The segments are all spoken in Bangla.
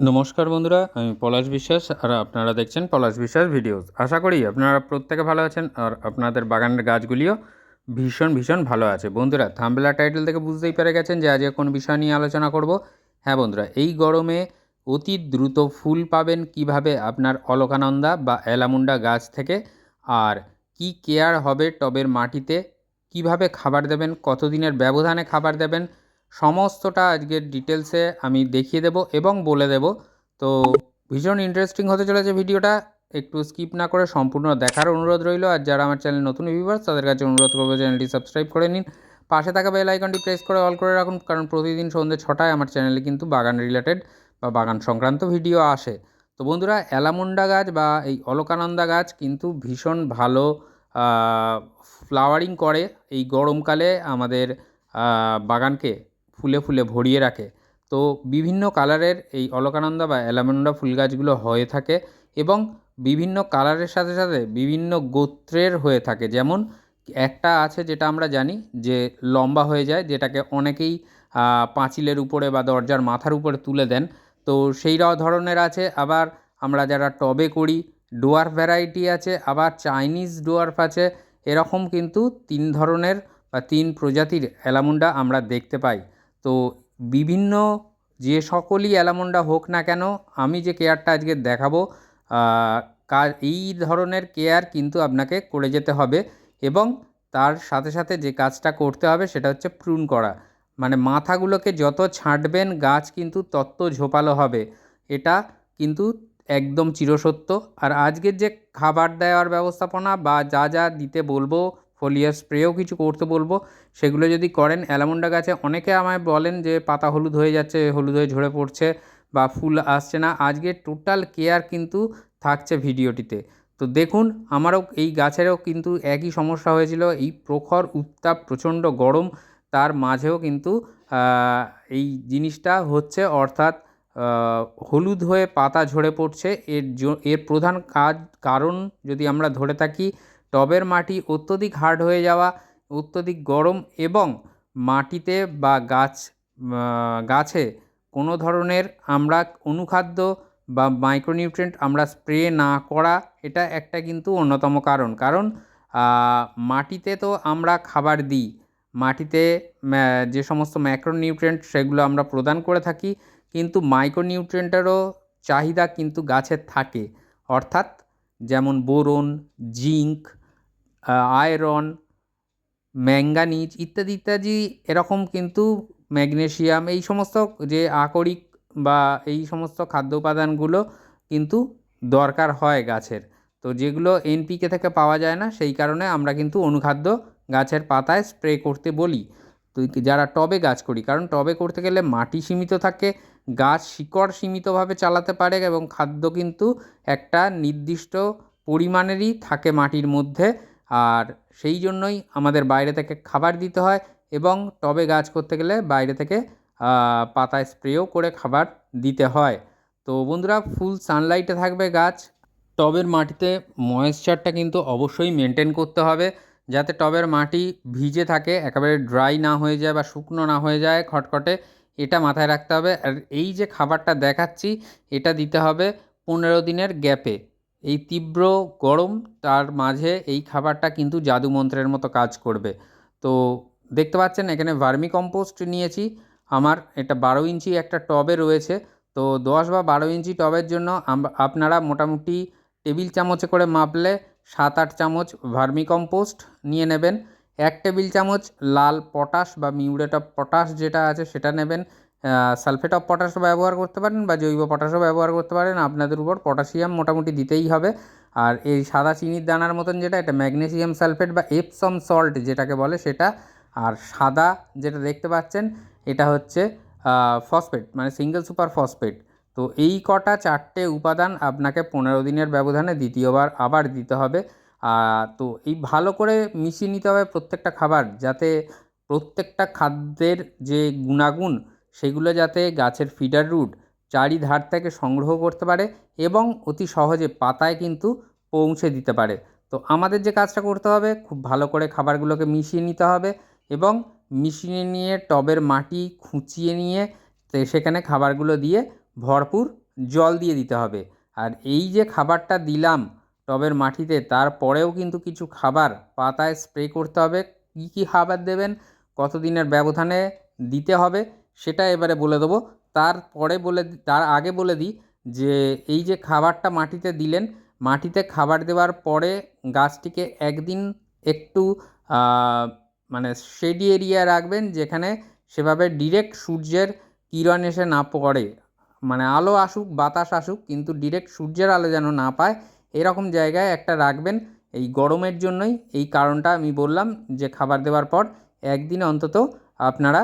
নমস্কার বন্ধুরা, আমি পলাশ বিশ্বাস আর আপনারা দেখছেন পলাশ বিশ্বাস ভিডিওস। আশা করি আপনারা প্রত্যেকে ভালো আছেন আর আপনাদের বাগানের গাছগুলিও ভীষণ ভীষণ ভালো আছে। বন্ধুরা থাম্বেলা টাইটেল থেকে বুঝতেই পেরে গেছেন যে আজকে কোন বিষয় নিয়ে আলোচনা করব। হ্যাঁ বন্ধুরা, এই গরমে অতি দ্রুত ফুল পাবেন কীভাবে আপনার অলকানন্দা বা অ্যালামুন্ডা গাছ থেকে? আর কি কেয়ার হবে টবের মাটিতে? কীভাবে খাবার দেবেন? কতদিনের ব্যবধানে খাবার দেবেন? সমস্তটা আজকের ডিটেলসে আমি দেখিয়ে দেব এবং বলে দেব। তো ভীষণ ইন্টারেস্টিং হতে চলেছে ভিডিওটা। একটু স্কিপ না করে সম্পূর্ণ দেখার অনুরোধ রইল। আর যারা আমার চ্যানেল নতুন ভিউয়ার্স তাদের কাছে অনুরোধ করব চ্যানেলটি সাবস্ক্রাইব করে নিন। পাশে থাকা বেল আইকনটি প্রেস করে অল করে রাখুন, কারণ প্রতিদিন সন্ধ্যে ছটায় আমার চ্যানেলে কিন্তু বাগান রিলেটেড বা বাগান সংক্রান্ত ভিডিও আসে। তো বন্ধুরা অ্যালামুন্ডা গাছ বা এই অলকানন্দা গাছ কিন্তু ভীষণ ভালো ফ্লাওয়ারিং করে। এই গরমকালে আমাদের বাগানকে ফুলে ফুলে ভরিয়ে রাখে। তো বিভিন্ন কালারের এই অলকানন্দা বা অ্যালামন্ডা ফুল গাছগুলো হয়ে থাকে এবং বিভিন্ন কালারের সাথে সাথে বিভিন্ন গোত্রের হয়ে থাকে। যেমন একটা আছে যেটা আমরা জানি যে লম্বা হয়ে যায়, যেটাকে অনেকেই পাঁচিলের উপরে বা দরজার মাথার উপরে তুলে দেন। তো সেই ধরনের আছে। আবার আমরা যারা টবে করি, ডোয়ার্ফ ভ্যারাইটি আছে, আবার চাইনিজ ডোয়ার্ফ আছে, এরকম কিন্তু তিন ধরনের বা তিন প্রজাতির অ্যালামুন্ডা আমরা দেখতে পাই। তো বিভিন্ন যে সকলই অ্যালামন্ডা হোক না কেন, আমি যে কেয়ারটা আজকে দেখাবো এই ধরনের কেয়ার কিন্তু আপনাকে করে যেতে হবে এবং তার সাথে সাথে যে কাজটা করতে হবে সেটা হচ্ছে প্রুন করা। মানে মাথাগুলোকে যত ছাঁটবেন, গাছ কিন্তু তত ঝোপালো হবে। এটা কিন্তু একদম চিরসত্য। আর আজকের যে খাবার দেওয়ার ব্যবস্থাপনা বা যা যা দিতে বলব ফলিয়ার স্প্রেও কিছু করতে বলব। সেগুলো যদি করেন, অ্যালামন্ডা গাছে অনেকে আমায় বলেন যে পাতা হলুদ হয়ে যাচ্ছে, হলুদ হয়ে ঝরে পড়ছে বা ফুল আসছে না। আজকে টোটাল কেয়ার কিন্তু থাকছে ভিডিওটিতে। তো দেখুন, আমারও এই গাছেরও কিন্তু একই সমস্যা হয়েছিল। এই প্রখর উত্তাপ, প্রচণ্ড গরম, তার মাঝেও কিন্তু এই জিনিসটা হচ্ছে অর্থাৎ হলুদ হয়ে পাতা ঝরে পড়ছে। এর এর প্রধান কাজ, কারণ যদি আমরা ধরে থাকি টবের মাটি অত্যধিক হার্ড হয়ে যাওয়া, অত্যধিক গরম এবং মাটিতে বা গাছ গাছে কোনো ধরনের আমরা অনুখাদ্য বা মাইক্রোনিউট্রিয়েন্ট আমরা স্প্রে না করা, এটা একটা কিন্তু অন্যতম কারণ। কারণ মাটিতে তো আমরা খাবার দিই। মাটিতে যে সমস্ত ম্যাক্রোনিউট্রিয়েন্ট সেগুলো আমরা প্রদান করে থাকি, কিন্তু মাইক্রোনিউট্রিয়েন্টেরও চাহিদা কিন্তু গাছের থাকে। অর্থাৎ, যেমন বোরন, জিঙ্ক আয়রন, ম্যাঙ্গানিজ ইত্যাদি ইত্যাদি এরকম কিন্তু ম্যাগনেশিয়াম এই সমস্ত যে আকরিক বা এই সমস্ত খাদ্য উপাদানগুলো কিন্তু দরকার হয় গাছের। তো যেগুলো এনপিকে থেকে পাওয়া যায় না, সেই কারণে আমরা কিন্তু অনুখাদ্য গাছের পাতায় স্প্রে করতে বলি। তো যারা টবে গাছ করি, কারণ টবে করতে গেলে মাটি সীমিত থাকে, গাছ শিকড় সীমিতভাবে চালাতে পারে এবং খাদ্য কিন্তু একটা নির্দিষ্ট পরিমাণেরই থাকে মাটির মধ্যে। আর সেই জন্যই আমাদের বাইরে থেকে খাবার দিতে হয় এবং টবে গাছ করতে গেলে বাইরে থেকে পাতায় স্প্রেও করে খাবার দিতে হয়। তো বন্ধুরা, ফুল সানলাইটে থাকবে গাছ। টবের মাটিতে ময়েশ্চারটা কিন্তু অবশ্যই মেনটেন করতে হবে যাতে টবের মাটি ভিজে থাকে, একেবারে ড্রাই না হয়ে যায় বা শুকনো না হয়ে যায় খটখটে। এটা মাথায় রাখতে হবে। আর এই যে খাবারটা দেখাচ্ছি, এটা দিতে হবে পনেরো দিনের গ্যাপে। এই তীব্র গরম তার মাঝে এই খাবারটা কিন্তু জাদুমন্ত্রের মতো কাজ করবে। তো দেখতে পাচ্ছেন এখানে ভার্মি কম্পোস্ট নিয়েছি। আমার এটা বারো ইঞ্চি একটা টবে রয়েছে। তো দশ বা বারো ইঞ্চি টবের জন্য আপনারা মোটামুটি টেবিল চামচে করে মাপলে সাত আট চামচ ভার্মি কম্পোস্ট নিয়ে নেবেন। এক টেবিল চামচ লাল পটাশ বা মিউরেট অফ পটাশ যেটা আছে সেটা নেবেন। সালফেট অফ পটাশও ব্যবহার করতে পারেন বা জৈব পটাশও ব্যবহার করতে পারেন। আপনাদের উপর পটাশিয়াম মোটামুটি দিতেই হবে। আর এই সাদা চিনির দানার মতন যেটা, এটা ম্যাগনেসিয়াম সালফেট বা এপসম সল্ট যেটাকে বলে সেটা। আর সাদা যেটা দেখতে পাচ্ছেন, এটা হচ্ছে ফসফেট মানে সিঙ্গেল সুপার ফসফেট তো এই কটা চারটে উপাদান আপনাকে পনেরো দিনের ব্যবধানে দ্বিতীয়বার আবার দিতে হবে। তো এই ভালো করে মিশিয়ে নিতে হবে প্রত্যেকটা খাবার, যাতে প্রত্যেকটা খাদ্যের যে গুণাগুণ সেগুলো যাতে গাছের ফিডার রুট চারিধার থেকে সংগ্রহ করতে পারে এবং অতি সহজে পাতায় কিন্তু পৌঁছে দিতে পারে। তো আমাদের যে কাজটা করতে হবে, খুব ভালো করে খাবারগুলোকে মিশিয়ে নিতে হবে এবং মিশিয়ে নিয়ে টবের মাটি খুঁচিয়ে নিয়ে সেখানে খাবারগুলো দিয়ে ভরপুর জল দিয়ে দিতে হবে। আর এই যে খাবারটা দিলাম টবের মাটিতে তারপরেও কিন্তু কিছু খাবার পাতায় স্প্রে করতে হবে। কী কী খাবার দেবেন কত দিনের ব্যবধানে দিতে হবে সেটা এবারে বলে দেবো। তারপরে বলে তার আগে বলে দিই যে, এই যে খাবারটা মাটিতে দিলেন, মাটিতে খাবার দেওয়ার পরে গাছটিকে একদিন একটু মানে শেডি এরিয়া রাখবেন, যেখানে সেভাবে ডিরেক্ট সূর্যের কিরণ এসে না পড়ে। মানে আলো আসুক, বাতাস আসুক, কিন্তু ডিরেক্ট সূর্যের আলো যেন না পায়, এরকম জায়গায় একটা রাখবেন। এই গরমের জন্যই এই কারণটা আমি বললাম যে, খাবার দেওয়ার পর একদিন অন্তত আপনারা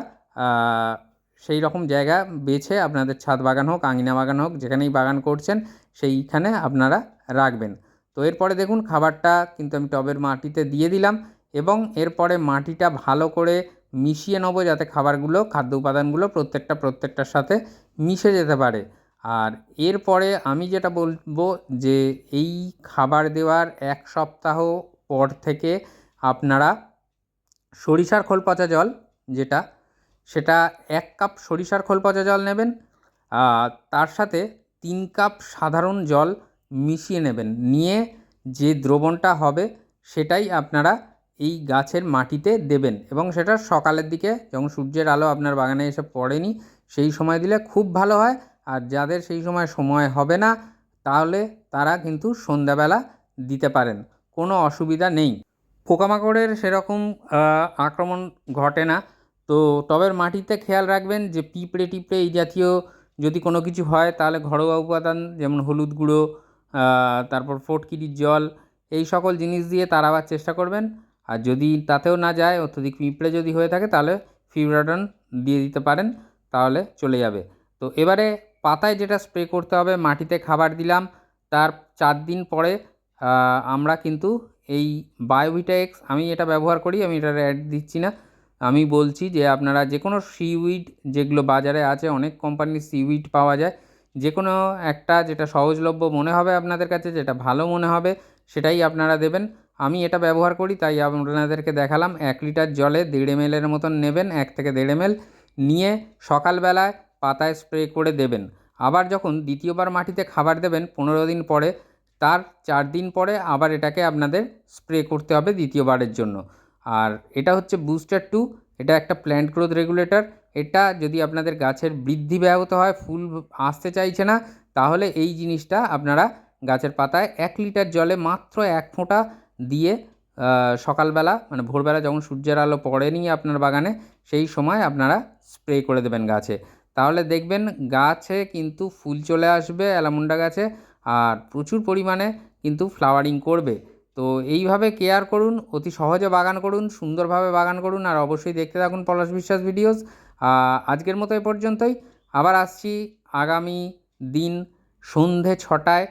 সেই রকম জায়গা বেছে আপনাদের ছাদ বাগান হোক, আঙিনা বাগান হোক, যেখানেই বাগান করছেন, সেইখানে আপনারা রাখবেন। তো এরপরে দেখুন, খাবারটা কিন্তু আমি টবের মাটিতে দিয়ে দিলাম এবং এরপরে মাটিটা ভালো করে মিশিয়ে নেব যাতে খাবারগুলো, খাদ্য উপাদানগুলো প্রত্যেকটা, প্রত্যেকটার সাথে মিশে যেতে পারে। আর এরপরে আমি যেটা বলব যে, এই খাবার দেওয়ার এক সপ্তাহ পর থেকে আপনারা সরিষার খোল পচা জল, যেটা সেটা এক কাপ সরিষার খোল পচা জল নেবেন তার সাথে তিন কাপ সাধারণ জল মিশিয়ে নেবেন। নিয়ে যে দ্রবণটা হবে সেটাই আপনারা এই গাছের মাটিতে দেবেন এবং সেটা সকালের দিকে যখন সূর্যের আলো আপনার বাগানে এসে পড়েনি, সেই সময় দিলে খুব ভালো হয়। আর যাদের সেই সময় সময় হবে না, তাহলে তারা কিন্তু সন্ধ্যাবেলা দিতে পারেন, কোনো অসুবিধা নেই। পোকামাকড়ের সেরকম আক্রমণ ঘটে না। তো টবের মাটিতে খেয়াল রাখবেন যে পিঁপড়ে টিপড়ে এই জাতীয় যদি কোনো কিছু হয়, তাহলে ঘরোয়া উপাদান যেমন হলুদ গুঁড়ো তারপর ফটকিরির জল, এই সকল জিনিস দিয়ে তাড়াবার চেষ্টা করবেন। আর যদি তাতেও না যায়, অত্যধিক পিঁপড়ে যদি হয়ে থাকে, তাহলে ফিউরাডন দিয়ে দিতে পারেন, তাহলে চলে যাবে। তো এবারে পাতায় যেটা স্প্রে করতে হবে, মাটিতে খাবার দিলাম, তার চার দিন পরে আমরা কিন্তু এই বায়োভিটা এক্স আমি এটা ব্যবহার করি, আমি এটার অ্যাড দিচ্ছি না আমি বলছি যে আপনারা যে কোনো সিউইড যেগুলো বাজারে আছে, অনেক কোম্পানির সিউইড পাওয়া যায়। যে কোনো একটা যেটা সহজলভ্য মনে হবে আপনাদের কাছে, যেটা ভালো মনে হবে, সেটাই আপনারা দেবেন। আমি এটা ব্যবহার করি, তাই আপনাদেরকে দেখালাম। এক লিটার জলে দেড় এম এর মতন নেবেন, এক থেকে দেড় এম নিয়ে সকালবেলায় পাতায় স্প্রে করে দেবেন। আবার যখন দ্বিতীয়বার মাটিতে খাবার দেবেন, পনেরো দিন পরে, তার চার দিন পরে আবার এটাকে আপনাদের স্প্রে করতে হবে দ্বিতীয়বারের জন্য। আর এটা হচ্ছে বুস্টার টু এটা একটা প্ল্যান্ট গ্রোথ রেগুলেটর এটা যদি আপনাদের গাছের বৃদ্ধি ব্যাহত হয়, ফুল আসতে চাইছে না, তাহলে এই জিনিসটা আপনারা গাছের পাতায় এক লিটার জলে মাত্র এক ফোঁটা দিয়ে সকালবেলা মানে ভোরবেলা যখন সূর্যের আলো পড়েনি আপনার বাগানে, সেই সময় আপনারা স্প্রে করে দেবেন গাছে। তাহলে দেখবেন গাছে কিন্তু ফুল চলে আসবে, অ্যালামুন্ডা গাছে, আর প্রচুর পরিমাণে কিন্তু ফ্লাওয়ারিং করবে। তো এইভাবে কেয়ার করুন, অতি সহজে বাগান করুন, সুন্দরভাবে বাগান করুন আর অবশ্যই দেখতে থাকুন পলাশ বিশ্বাস ভিডিওস আজকের মতো এ পর্যন্তই। আবার আসছি আগামী দিন সন্ধে ছটায়।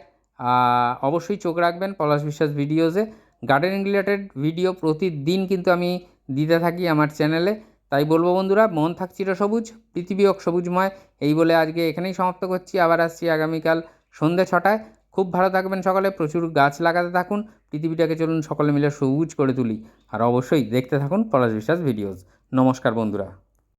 অবশ্যই চোখ রাখবেন পলাশ বিশ্বাস ভিডিওসে গার্ডেনিং রিলেটেড ভিডিও প্রতিদিন কিন্তু আমি দিতে থাকি আমার চ্যানেলে তাই বলব বন্ধুরা, মন থাক চিরসবুজ পৃথিবী হোক সবুজময়। এই বলে আজকে এখানেই সমাপ্ত করছি। আবার আসছি আগামীকাল সন্ধে ছটায়। খুব ভালো থাকবেন সকালে, প্রচুর গাছ লাগাতে থাকুন, পৃথিবীটাকে চলুন সকলে মিলে সবুজ করে তুলি, আর অবশ্যই দেখতে থাকুন পলাশ বিশ্বাস ভিডিওস নমস্কার বন্ধুরা।